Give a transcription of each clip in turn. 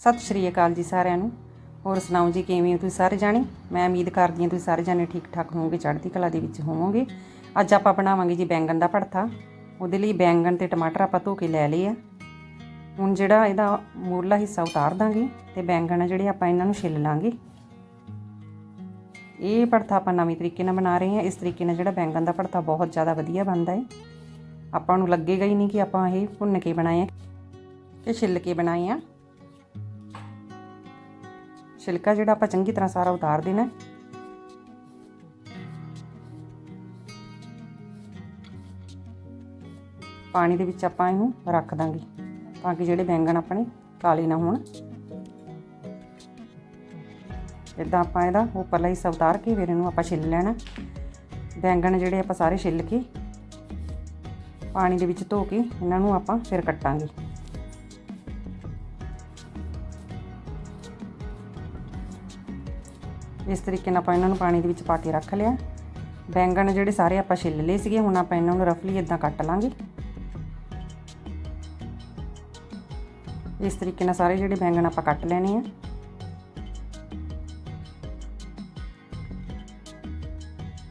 ਸਤਿ ਸ਼੍ਰੀ ਅਕਾਲ ਜੀ ਸਾਰਿਆਂ ਨੂੰ। ਹੋਰ ਸੁਣਾਓ ਜੀ, ਕਿਵੇਂ ਹੋ ਤੁਸੀਂ ਸਾਰੇ ਜਾਣੇ? ਮੈਂ ਉਮੀਦ ਕਰਦੀ ਹਾਂ ਤੁਸੀਂ ਸਾਰੇ ਜਾਣੇ ਠੀਕ ਠਾਕ ਹੋਵੋਗੇ, ਚੜ੍ਹਦੀ ਕਲਾ ਦੇ ਵਿੱਚ ਹੋਵੋਗੇ। ਅੱਜ ਆਪਾਂ ਬਣਾਵਾਂਗੇ ਜੀ ਬੈਂਗਣ ਦਾ ਭੜਥਾ। ਉਹਦੇ ਲਈ ਬੈਂਗਣ ਤੇ ਟਮਾਟਰ ਆਪਾਂ ਧੋ ਕੇ ਲੈ ਲਏ ਆ। ਹੁਣ ਜਿਹੜਾ ਇਹਦਾ ਮੂਰਲਾ ਹਿੱਸਾ ਉਤਾਰ ਦਾਂਗੇ ਤੇ ਬੈਂਗਣ ਆ ਜਿਹੜੇ ਆਪਾਂ ਇਹਨਾਂ ਨੂੰ ਛਿੱਲ ਲਾਂਗੇ। ਇਹ ਭੜਥਾ ਆਪਾਂ ਨਵੇਂ ਤਰੀਕੇ ਨਾਲ ਬਣਾ ਰਹੇ ਹਾਂ। ਇਸ ਤਰੀਕੇ ਨਾਲ ਜਿਹੜਾ ਬੈਂਗਣ ਦਾ ਭੜਥਾ ਬਹੁਤ ਜ਼ਿਆਦਾ ਵਧੀਆ ਬਣਦਾ ਹੈ। ਆਪਾਂ ਨੂੰ ਲੱਗੇਗਾ ਹੀ ਨਹੀਂ ਕਿ ਆਪਾਂ ਇਹ ਭੁੰਨ ਕੇ ਬਣਾਏ ਆ ਕਿ ਛਿੱਲ ਕੇ ਬਣਾਏ ਆ। ਛਿਲਕਾ ਜਿਹੜਾ ਆਪਾਂ ਚੰਗੀ ਤਰ੍ਹਾਂ ਸਾਰਾ ਉਤਾਰ ਦੇਣਾ ਪਾਣੀ ਦੇ ਵਿੱਚ ਆਪਾਂ ਇਹਨੂੰ ਰੱਖ ਦਾਂਗੇ ਤਾਂ ਕਿ ਜਿਹੜੇ ਬੈਂਗਣ ਆਪਣੇ ਕਾਲੇ ਨਾ ਹੋਣ। ਇਦਾਂ ਆਪਾਂ ਇਹਦਾ ਉੱਪਰਲਾ ਹਿੱਸਾ ਉਤਾਰ ਕੇ ਫਿਰ ਇਹਨੂੰ ਆਪਾਂ ਛਿੱਲ ਲੈਣਾ। ਬੈਂਗਣ ਜਿਹੜੇ ਆਪਾਂ ਸਾਰੇ ਛਿੱਲ ਕੇ ਪਾਣੀ ਦੇ ਵਿੱਚ ਧੋ ਕੇ ਇਹਨਾਂ ਨੂੰ ਆਪਾਂ ਫਿਰ ਕੱਟਾਂਗੇ। ਇਸ ਤਰੀਕੇ ਨਾਲ ਆਪਾਂ ਇਹਨਾਂ ਨੂੰ ਪਾਣੀ ਦੇ ਵਿੱਚ ਪਾ ਕੇ ਰੱਖ ਲਿਆ। ਬੈਂਗਣ ਜਿਹੜੇ ਸਾਰੇ ਆਪਾਂ ਛਿੱਲ ਲਏ ਸੀਗੇ, ਹੁਣ ਆਪਾਂ ਇਹਨਾਂ ਨੂੰ ਰਫਲੀ ਇਦਾਂ ਕੱਟ ਲਾਂਗੇ। ਇਸ ਤਰੀਕੇ ਨਾਲ ਸਾਰੇ ਜਿਹੜੇ ਬੈਂਗਣ ਆਪਾਂ ਕੱਟ ਲੈਣੇ ਆ।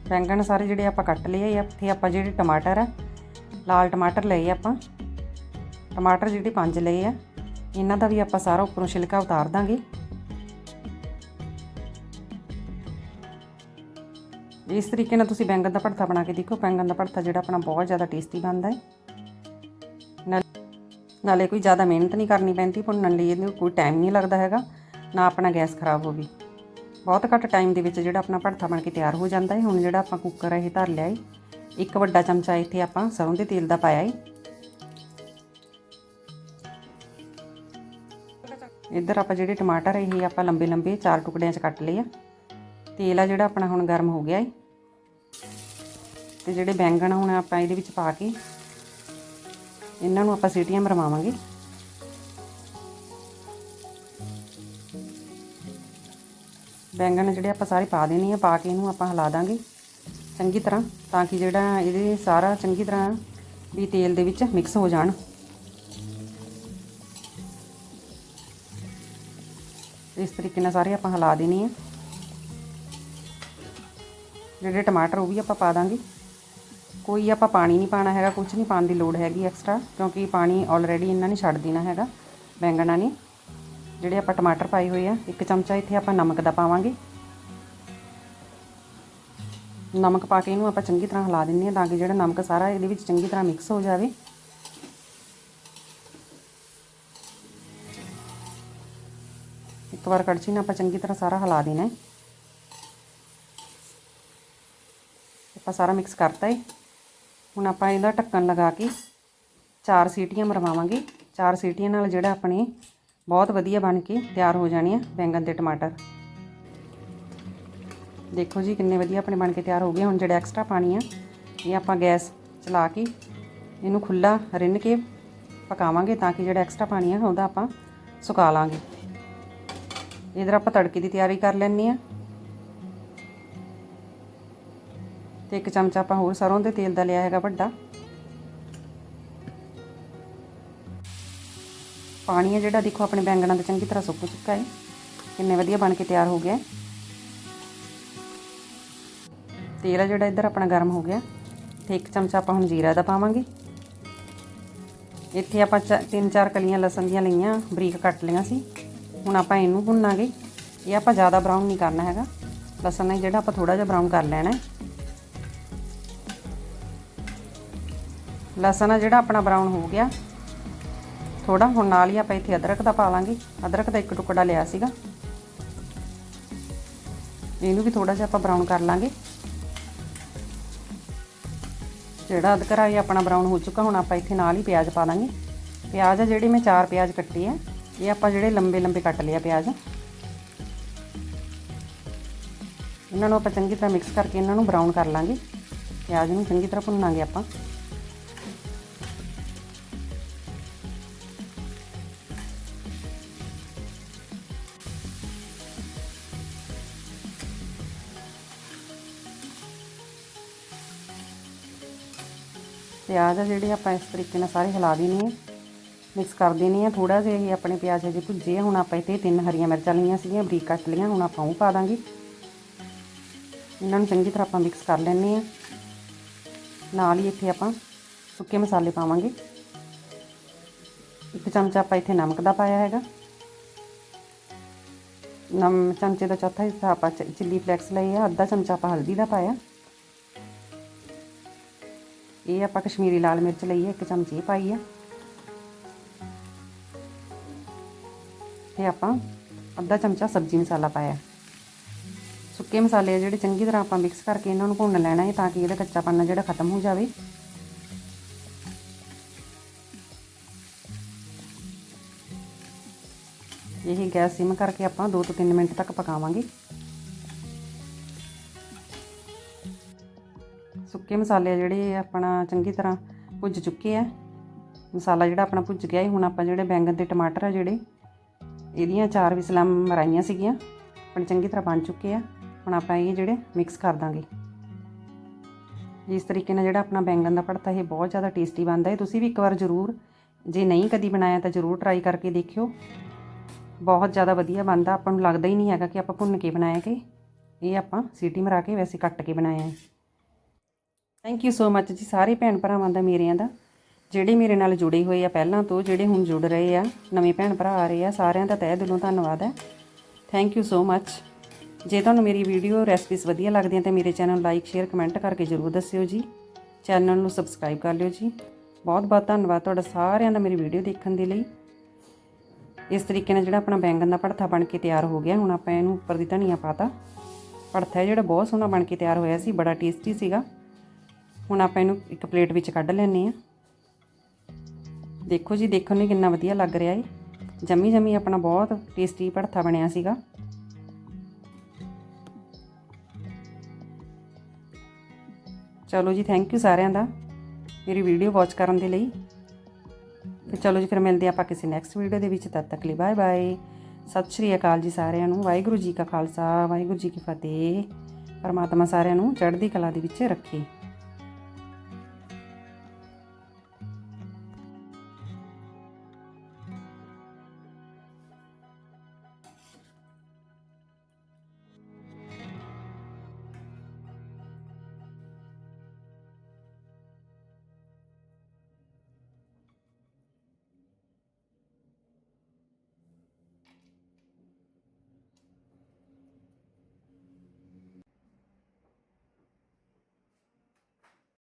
ਬੈਂਗਣ ਸਾਰੇ ਜਿਹੜੇ ਆਪਾਂ ਕੱਟ ਲਏ ਆ, ਇੱਥੇ ਆਪਾਂ ਜਿਹੜੇ ਟਮਾਟਰ ਆ, ਲਾਲ ਟਮਾਟਰ ਲਏ ਆਪਾਂ। ਟਮਾਟਰ ਜਿਹੜੇ ਪੰਜ ਲਏ ਆ, ਇਹਨਾਂ ਦਾ ਵੀ ਆਪਾਂ ਸਾਰਾ ਉੱਪਰੋਂ ਛਿਲਕਾ ਉਤਾਰ ਦਾਂਗੇ। ਇਸ ਤਰੀਕੇ ਨਾਲ ਤੁਸੀਂ ਬੈਂਗਣ ਦਾ ਭੜਥਾ ਬਣਾ ਕੇ ਦੇਖੋ। ਬੈਂਗਣ ਦਾ ਭੜਥਾ ਜਿਹੜਾ ਆਪਣਾ ਬਹੁਤ ਜ਼ਿਆਦਾ ਟੇਸਟੀ ਬਣਦਾ ਹੈ। ਨਾਲੇ ਕੋਈ ਜ਼ਿਆਦਾ ਮਿਹਨਤ ਨਹੀਂ ਕਰਨੀ ਪੈਂਦੀ ਭੁੰਨਣ ਲਈ, ਇਹਨੂੰ ਕੋਈ ਟਾਈਮ ਨਹੀਂ ਲੱਗਦਾ ਹੈਗਾ, ਨਾ ਆਪਣਾ ਗੈਸ ਖਰਾਬ ਹੋਵੇ। ਬਹੁਤ ਘੱਟ ਟਾਈਮ ਦੇ ਵਿੱਚ ਜਿਹੜਾ ਆਪਣਾ ਭੜਥਾ ਬਣ ਕੇ ਤਿਆਰ ਹੋ ਜਾਂਦਾ ਹੈ। ਹੁਣ ਜਿਹੜਾ ਆਪਾਂ ਕੁੱਕਰ ਇਹ ਧਰ ਲਿਆ ਹੈ। ਇੱਕ ਵੱਡਾ ਚਮਚਾ ਇੱਥੇ ਆਪਾਂ ਸਰੋਂ ਦੇ ਤੇਲ ਦਾ ਪਾਇਆ ਹੈ। ਇੱਧਰ ਆਪਾਂ ਜਿਹੜੇ ਟਮਾਟਰ ਇਹ ਆਪਾਂ ਲੰਬੇ ਲੰਬੇ ਚਾਰ ਟੁਕੜਿਆਂ 'ਚ ਕੱਟ ਲਏ ਆ। ਤੇਲ ਆ ਜਿਹੜਾ ਆਪਣਾ ਹੁਣ ਗਰਮ ਹੋ ਗਿਆ ਹੈ। ਤੇ ਜਿਹੜੇ ਬੈਂਗਣ ਹੁਣ ਆਪਾਂ ਇਹਦੇ ਵਿੱਚ ਪਾ ਕੇ ਇਹਨਾਂ ਨੂੰ ਆਪਾਂ ਸੀਟੀਆਂ ਮਰਵਾਵਾਂਗੇ ਬੈਂਗਣ ਜਿਹੜੇ ਆਪਾਂ ਸਾਰੇ ਪਾ ਦੇਣੇ ਆ, ਪਾ ਕੇ ਇਹਨੂੰ ਆਪਾਂ ਹਿਲਾ ਦਾਂਗੇ ਚੰਗੀ ਤਰ੍ਹਾਂ ਤਾਂ ਕਿ ਜਿਹੜਾ ਇਹਦੇ ਸਾਰਾ ਚੰਗੀ ਤਰ੍ਹਾਂ ਵੀ ਤੇਲ ਦੇ ਵਿੱਚ ਮਿਕਸ ਹੋ ਜਾਣ। ਇਸ ਤਰੀਕੇ ਨਾਲ ਸਾਰੇ ਆਪਾਂ ਹਿਲਾ ਦੇਣੇ ਆ। ਜਿਹੜੇ ਟਮਾਟਰ ਉਹ ਵੀ ਆਪਾਂ ਪਾ ਦਾਂਗੇ। ਕੋਈ ਆਪਾਂ ਪਾਣੀ ਨਹੀਂ ਪਾਣਾ ਹੈਗਾ ਕੁਝ ਨਹੀਂ ਪਾਣ ਦੀ ਲੋੜ ਹੈਗੀ ਐਕਸਟਰਾ ਕਿਉਂਕਿ ਪਾਣੀ ਆਲਰੇਡੀ ਇਹਨਾਂ ਨੇ ਛੱਡ ਦੇਣਾ ਹੈਗਾ, ਬੈਂਗਣਾ ਨੇ। ਜਿਹੜੇ ਆਪਾਂ ਟਮਾਟਰ ਪਾਏ ਹੋਏ ਆ, ਇੱਕ ਚਮਚਾ ਇੱਥੇ ਆਪਾਂ ਨਮਕ ਦਾ ਪਾਵਾਂਗੇ। ਨਮਕ ਪਾ ਕੇ ਇਹਨੂੰ ਆਪਾਂ ਚੰਗੀ ਤਰ੍ਹਾਂ ਹਿਲਾ ਦਿੰਨੇ ਆ ਤਾਂ ਕਿ ਜਿਹੜਾ ਨਮਕ ਸਾਰਾ ਇਹਦੇ ਵਿੱਚ ਚੰਗੀ ਤਰ੍ਹਾਂ ਮਿਕਸ ਹੋ ਜਾਵੇ। ਇੱਕ ਵਾਰ ਕੜਛੀ ਨਾਲ ਆਪਾਂ ਚੰਗੀ ਤਰ੍ਹਾਂ ਸਾਰਾ ਹਿਲਾ ਦੇਣਾ ਹੈ। ਆਪਾਂ ਸਾਰਾ ਮਿਕਸ ਕਰਤਾ ਹੈ। ਹੁਣ ਆਪਾਂ ਇਹਦਾ ਢੱਕਣ ਲਗਾ ਕੇ ਚਾਰ ਸੀਟੀਆਂ ਮਰਵਾਵਾਂਗੇ। ਚਾਰ ਸੀਟੀਆਂ ਨਾਲ ਜਿਹੜਾ ਆਪਣੇ ਬਹੁਤ ਵਧੀਆ ਬਣ ਕੇ ਤਿਆਰ ਹੋ ਜਾਣੀ ਆ ਬੈਂਗਣ ਤੇ ਟਮਾਟਰ। ਦੇਖੋ ਜੀ ਕਿੰਨੇ ਵਧੀਆ ਆਪਣੇ ਬਣ ਕੇ ਤਿਆਰ ਹੋ ਗਏ। ਹੁਣ ਜਿਹੜਾ ਐਕਸਟਰਾ ਪਾਣੀ ਆ, ਇਹ ਆਪਾਂ ਗੈਸ ਚਲਾ ਕੇ ਇਹਨੂੰ ਖੁੱਲਾ ਰਿੰਨ ਕੇ ਪਕਾਵਾਂਗੇ ਤਾਂ ਕਿ ਜਿਹੜਾ ਐਕਸਟਰਾ ਪਾਣੀ ਆ, ਉਹਦਾ ਆਪਾਂ ਸੁਕਾ ਲਾਂਗੇ। ਇਧਰ ਆਪਾਂ ਤੜਕੇ ਦੀ ਤਿਆਰੀ ਕਰ ਲੈਣੀ ਆ। ਤੇ ਇੱਕ ਚਮਚਾ ਆਪਾਂ ਹੋਰ ਸਰੋਂ ਦੇ ਤੇਲ ਦਾ ਲਿਆ ਹੈਗਾ ਵੱਡਾ। ਪਾਣੀ ਹੈ ਜਿਹੜਾ, ਦੇਖੋ ਆਪਣੇ ਬੈਂਗਣਾਂ ਦਾ ਚੰਗੀ ਤਰ੍ਹਾਂ ਸੁੱਕ ਚੁੱਕਾ ਹੈ। ਕਿੰਨੇ ਵਧੀਆ ਬਣ ਕੇ ਤਿਆਰ ਹੋ ਗਿਆ ਤੇਲ ਹੈ ਜਿਹੜਾ, ਇੱਧਰ ਆਪਣਾ ਗਰਮ ਹੋ ਗਿਆ। ਤੇ ਇੱਕ ਚਮਚਾ ਆਪਾਂ ਹੁਣ ਜੀਰਾ ਦਾ ਪਾਵਾਂਗੇ। ਇੱਥੇ ਆਪਾਂ ਤਿੰਨ ਚਾਰ ਕਲੀਆਂ ਲਸਣ ਦੀਆਂ ਲਈਆਂ, ਬਰੀਕ ਕੱਟ ਲਈਆਂ ਸੀ। ਹੁਣ ਆਪਾਂ ਇਹਨੂੰ ਭੁੰਨਾਂਗੇ। ਇਹ ਆਪਾਂ ਜ਼ਿਆਦਾ ਬਰਾਊਨ ਨਹੀਂ ਕਰਨਾ ਹੈਗਾ। ਲਸਣ ਹੈ ਜਿਹੜਾ, ਆਪਾਂ ਥੋੜਾ ਜਿਹਾ ਬਰਾਊਨ ਕਰ ਲੈਣਾ ਹੈ। ਲਸਣ ਆ ਜਿਹੜਾ ਆਪਣਾ ਬਰਾਊਨ ਹੋ ਗਿਆ ਥੋੜਾ ਹੁਣ ਨਾਲ ਹੀ ਆਪਾਂ ਇੱਥੇ ਅਦਰਕ ਦਾ ਪਾ ਲਾਂਗੇ। ਅਦਰਕ ਦਾ ਇੱਕ ਟੁਕੜਾ ਲਿਆ ਸੀਗਾ। ਇਹਨੂੰ ਵੀ ਥੋੜਾ ਜਿਹਾ ਆਪਾਂ ਬਰਾਊਨ ਕਰ ਲਾਂਗੇ। ਜਿਹੜਾ ਅਦਕਰਾ ਇਹ ਆਪਣਾ ਬਰਾਊਨ ਹੋ ਚੁੱਕਾ, ਹੁਣ ਆਪਾਂ ਇੱਥੇ ਨਾਲ ਹੀ ਪਿਆਜ਼ ਪਾ ਲਾਂਗੇ। ਪਿਆਜ਼ ਆ ਜਿਹੜੇ ਮੈਂ ਚਾਰ ਪਿਆਜ਼ ਕੱਟੇ ਆ, ਇਹ ਆਪਾਂ ਜਿਹੜੇ ਲੰਬੇ ਲੰਬੇ ਕੱਟ ਲਿਆ ਪਿਆਜ਼। ਇਹਨਾਂ ਨੂੰ ਆਪਾਂ ਚੰਗੀ ਤਰ੍ਹਾਂ ਮਿਕਸ ਕਰਕੇ ਇਹਨਾਂ ਨੂੰ ਬਰਾਊਨ ਕਰ ਲਾਂਗੇ। ਪਿਆਜ਼ ਨੂੰ ਚੰਗੀ ਤਰ੍ਹਾਂ ਭੁੰਨਾਂਗੇ ਆਪਾਂ। ਪਿਆਜ਼ ਆ ਜਿਹੜੇ ਆਪਾਂ ਇਸ ਤਰੀਕੇ ਨਾਲ ਸਾਰੇ ਹਿਲਾ ਦੇਣੇ ਆ। ਮਿਕਸ ਕਰ ਦੇਣੀ ਆ। ਥੋੜਾ ਜਿਹਾ ਇਹ ਆਪਣੇ ਪਿਆਜ਼ ਅਜੇ ਭੁੱਜੇ ਹੁਣ ਆਪਾਂ ਇੱਥੇ ਤਿੰਨ ਹਰੀਆਂ ਮਿਰਚਾਂ ਲਈਆਂ ਸੀਗੀਆਂ, ਬਰੀਕ ਕੱਟ ਲਈਆਂ, ਹੁਣ ਆਪਾਂ ਉਹ ਪਾ ਦਾਂਗੇ। ਇਹਨਾਂ ਨੂੰ ਚੰਗੀ ਤਰ੍ਹਾਂ ਆਪਾਂ ਮਿਕਸ ਕਰ ਲੈਣੇ ਆ। ਨਾਲ ਹੀ ਇੱਥੇ ਆਪਾਂ ਸੁੱਕੇ ਮਸਾਲੇ ਪਾਵਾਂਗੇ। ਇੱਕ ਚਮਚਾ ਆਪਾਂ ਇੱਥੇ ਨਮਕ ਦਾ ਪਾਇਆ ਹੈਗਾ। ਨਮ ਚਮਚੇ ਦਾ ਚੌਥਾ ਹਿੱਸਾ ਆਪਾਂ ਚ- ਚਿੱਲੀ ਫਲੈਕਸ ਲਈ ਆ। ਅੱਧਾ ਚਮਚਾ ਆਪਾਂ ਹਲਦੀ ਦਾ ਪਾਇਆ। ਇਹ ਆਪਾਂ ਕਸ਼ਮੀਰੀ ਲਾਲ ਮਿਰਚ ਲਈ ਹੈ, ਇੱਕ ਚਮਚੀ ਇਹ ਪਾਈ ਆ। ਤੇ ਆਪਾਂ ਅੱਧਾ ਚਮਚਾ ਸਬਜ਼ੀ ਮਸਾਲਾ ਪਾਇਆ। ਸੁੱਕੇ ਮਸਾਲੇ ਆ ਜਿਹੜੇ ਚੰਗੀ ਤਰ੍ਹਾਂ ਆਪਾਂ ਮਿਕਸ ਕਰਕੇ ਇਹਨਾਂ ਨੂੰ ਭੁੰਨ ਲੈਣਾ ਹੈ ਤਾਂ ਕਿ ਇਹਦਾ ਕੱਚਾਪਨ ਆ ਜਿਹੜਾ ਖਤਮ ਹੋ ਜਾਵੇ। ਇਹ ਗੈਸ ਸਿਮ ਕਰਕੇ ਆਪਾਂ 2 ਤੋਂ 3 ਮਿੰਟ ਤੱਕ ਪਕਾਵਾਂਗੇ। ਸੁੱਕੇ ਮਸਾਲੇ ਆ ਜਿਹੜੇ ਆਪਣਾ ਚੰਗੀ ਤਰ੍ਹਾਂ ਭੁੱਜ ਚੁੱਕੇ ਆ। ਮਸਾਲਾ ਜਿਹੜਾ ਆਪਣਾ ਭੁੱਜ ਗਿਆ ਹੈ ਹੁਣ ਆਪਾਂ ਜਿਹੜੇ ਬੈਂਗਣ ਤੇ ਟਮਾਟਰ ਆ ਜਿਹੜੇ, ਇਹਦੀਆਂ ਚਾਰ ਵਿਸਲਾਂ ਮਰਾਈਆਂ ਸੀਗੀਆਂ, ਆਪਣੇ ਚੰਗੀ ਤਰ੍ਹਾਂ ਬਣ ਚੁੱਕੇ ਆ। ਹੁਣ ਆਪਾਂ ਇਹ ਜਿਹੜੇ ਮਿਕਸ ਕਰ ਦਾਂਗੇ। ਇਸ ਤਰੀਕੇ ਨਾਲ ਜਿਹੜਾ ਆਪਣਾ ਬੈਂਗਣ ਦਾ ਭੜਤਾ, ਇਹ ਬਹੁਤ ਜ਼ਿਆਦਾ ਟੇਸਟੀ ਬਣਦਾ ਹੈ। ਤੁਸੀਂ ਵੀ ਇੱਕ ਵਾਰ ਜ਼ਰੂਰ, ਜੇ ਨਹੀਂ ਕਦੀ ਬਣਾਇਆ ਤਾਂ ਜ਼ਰੂਰ ਟਰਾਈ ਕਰਕੇ ਦੇਖਿਓ। ਬਹੁਤ ਜ਼ਿਆਦਾ ਵਧੀਆ ਬਣਦਾ, ਆਪਾਂ ਨੂੰ ਲੱਗਦਾ ਹੀ ਨਹੀਂ ਹੈਗਾ ਕਿ ਆਪਾਂ ਭੁੰਨ ਕੇ ਬਣਾਇਆ ਕਿ ਇਹ ਆਪਾਂ ਸੀਟੀ ਮਰਾ ਕੇ ਵੈਸੇ ਕੱਟ ਕੇ ਬਣਾਇਆ ਹੈ। ਥੈਂਕ ਯੂ ਸੋ ਮੱਚ ਜੀ ਸਾਰੇ ਭੈਣ ਭਰਾਵਾਂ ਦਾ, ਮੇਰਿਆਂ ਦਾ। ਜਿਹੜੇ ਮੇਰੇ ਨਾਲ ਜੁੜੇ ਹੋਏ ਆ ਪਹਿਲਾਂ ਤੋਂ, ਜਿਹੜੇ ਹੁਣ ਜੁੜ ਰਹੇ ਆ, ਨਵੇਂ ਭੈਣ ਭਰਾ ਆ ਰਹੇ ਆ, ਸਾਰਿਆਂ ਦਾ ਤਹਿ ਦਿਲੋਂ ਧੰਨਵਾਦ ਹੈ। ਥੈਂਕ ਯੂ ਸੋ ਮੱਚ ਜੇ ਤੁਹਾਨੂੰ ਮੇਰੀ ਵੀਡੀਓ ਰੈਸਪੀਸ ਵਧੀਆ ਲੱਗਦੀਆਂ ਤਾਂ ਮੇਰੇ ਚੈਨਲ ਲਾਈਕ ਸ਼ੇਅਰ ਕਮੈਂਟ ਕਰਕੇ ਜਰੂਰ ਦੱਸਿਓ ਜੀ। ਚੈਨਲ ਨੂੰ ਸਬਸਕ੍ਰਾਈਬ ਕਰ ਲਿਓ ਜੀ। ਬਹੁਤ ਬਹੁਤ ਧੰਨਵਾਦ ਤੁਹਾਡਾ ਸਾਰਿਆਂ ਦਾ ਮੇਰੀ ਵੀਡੀਓ ਦੇਖਣ ਦੇ ਲਈ। ਇਸ ਤਰੀਕੇ ਨਾਲ ਜਿਹੜਾ ਆਪਣਾ ਬੈਂਗਣ ਦਾ ਭੜਥਾ ਬਣ ਕੇ ਤਿਆਰ ਹੋ ਗਿਆ, ਹੁਣ ਆਪਾਂ ਇਹਨੂੰ ਉੱਪਰ ਦੀ ਧਨੀਆ ਪਾਤਾ ਭੜਥਾ ਹੈ ਜਿਹੜਾ ਬਹੁਤ ਸੋਹਣਾ ਬਣ ਕੇ ਤਿਆਰ ਹੋਇਆ ਸੀ, ਬੜਾ ਟੇਸਟੀ ਸੀਗਾ। ਹੁਣ ਆਪਾਂ ਇਹਨੂੰ ਇੱਕ ਪਲੇਟ ਵਿੱਚ ਕੱਢ ਲੈਣੇ ਆ ਦੇਖੋ ਜੀ, ਦੇਖਣ ਨੂੰ ਕਿੰਨਾ ਵਧੀਆ ਲੱਗ ਰਿਹਾ ਏ। ਜੰਮੀ ਜੰਮੀ ਆਪਣਾ ਬਹੁਤ ਟੇਸਟੀ ਭੜਥਾ ਬਣਿਆ ਸੀਗਾ। ਚਲੋ ਜੀ ਥੈਂਕ ਯੂ ਸਾਰਿਆਂ ਦਾ ਮੇਰੀ ਵੀਡੀਓ ਵਾਚ ਕਰਨ ਦੇ ਲਈ। ਤੇ ਚਲੋ ਜੀ, ਫਿਰ ਮਿਲਦੇ ਆਪਾਂ ਕਿਸੇ ਨੈਕਸਟ ਵੀਡੀਓ ਦੇ ਵਿੱਚ। ਤਦ ਤੱਕ ਲਈ ਬਾਏ ਬਾਏ ਸਤਿ ਸ਼੍ਰੀ ਅਕਾਲ ਜੀ ਸਾਰਿਆਂ ਨੂੰ। ਵਾਹਿਗੁਰੂ ਜੀ ਕਾ ਖਾਲਸਾ, ਵਾਹਿਗੁਰੂ ਜੀ ਕੀ ਫਤਿਹ। ਪਰਮਾਤਮਾ ਸਾਰਿਆਂ ਨੂੰ ਚੜ੍ਹਦੀ ਕਲਾ ਦੇ ਵਿੱਚ ਰੱਖੇ।